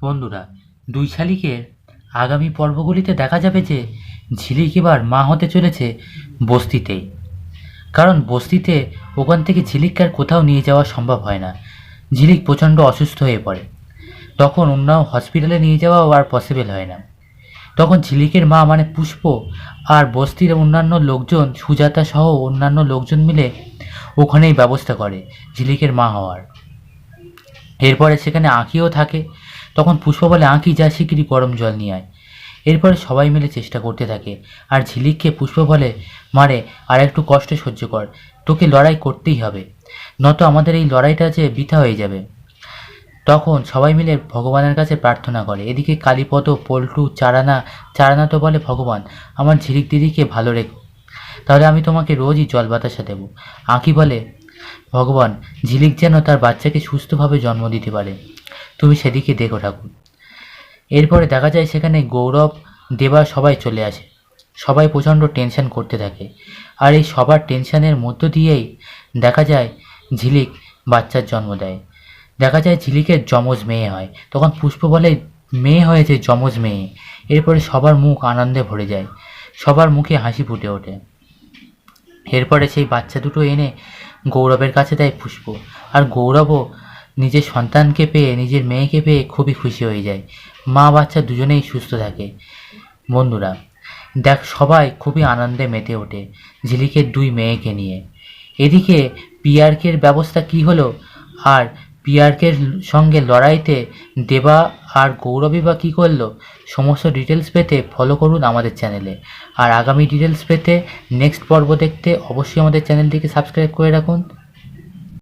বন্ধুরা, দুই শালিকের আগামী পর্বগুলিতে দেখা যাবে যে ঝিলিক এবার মা হতে চলেছে বস্তিতে। কারণ বস্তিতে ওখান থেকে ঝিলিককে আর কোথাও নিয়ে যাওয়া সম্ভব হয় না। ঝিলিক প্রচণ্ড অসুস্থ হয়ে পড়ে। তখন অন্য হসপিটালে নিয়ে যাওয়াও আর পসিবল হয় না। তখন ঝিলিকের মা মানে পুষ্প আর বস্তির অন্যান্য লোকজন, সুজাতা সহ অন্যান্য লোকজন মিলে ওখানেই ব্যবস্থা করে ঝিলিকের মা হওয়ার। এরপরে সেখানে আঁকিও থাকে। তখন পুষ্প বলে, আঁকি, যা শিগগিরই গরম জল নিয়ে আয়। এরপরে সবাই মিলে চেষ্টা করতে থাকে। আর ঝিলিককে পুষ্প বলে, মারে, আর একটু কষ্ট সহ্য কর। তোকে লড়াই করতেই হবে। নত আমাদের এই লড়াইটা যে বৃথা হয়ে যাবে। তখন সবাই মিলে ভগবানের কাছে প্রার্থনা করে। এদিকে কালীপদ, পল্টু, চারানা চারানা তো বলে, ভগবান, আমার ঝিলিক দিদিকে ভালো রেখো। তাহলে আমি তোমাকে রোজই জল বাতাসা দেবো। আঁকি বলে ভগবান ঝিলিক যেন তার বাচ্চাকে সুস্থভাবে জন্ম দিতে পারে। তুমি সেদিকে দেখো ঠাকুর। এরপরে দেখা যায় সেখানে গৌরব, দেবা সবাই চলে আসে। সবাই প্রচণ্ড টেনশন করতে থাকে। আর এই সবার টেনশনের মধ্য দিয়েই দেখা যায় ঝিলিক বাচ্চার জন্ম দেয়। দেখা যায় ঝিলিকের যমজ মেয়ে হয়। তখন পুষ্প বলে, মেয়ে হয়েছে যমজ মেয়ে। এরপরে সবার মুখ আনন্দে ভরে যায়। সবার মুখে হাসি ফুটে ওঠে। এরপরে সেই বাচ্চা দুটো এনে গৌরবের কাছে দেয় পুষ্প। আর গৌরবও নিজের সন্তানকে পেয়ে, নিজের মেয়েকে পেয়ে খুবই খুশি হয়ে যায়। মা বাচ্চা দুজনেই সুস্থ থাকে। বন্ধুরা, দেখ সবাই খুবই আনন্দে মেতে ওঠে ঝিলিকের দুই মেয়েকে নিয়ে। এদিকে পিয়ারকের ব্যবস্থা কি হলো? আর পিয়ারকের সঙ্গে লড়াইতে দেবা আর গৌরবী বা কী করল? সমস্ত ডিটেলস পেতে ফলো করুন আমাদের চ্যানেলে আর আগামী ডিটেলস পেতে নেক্সট পর্ব দেখতে অবশ্যই আমাদের চ্যানেলটিকে সাবস্ক্রাইব করে রাখুন।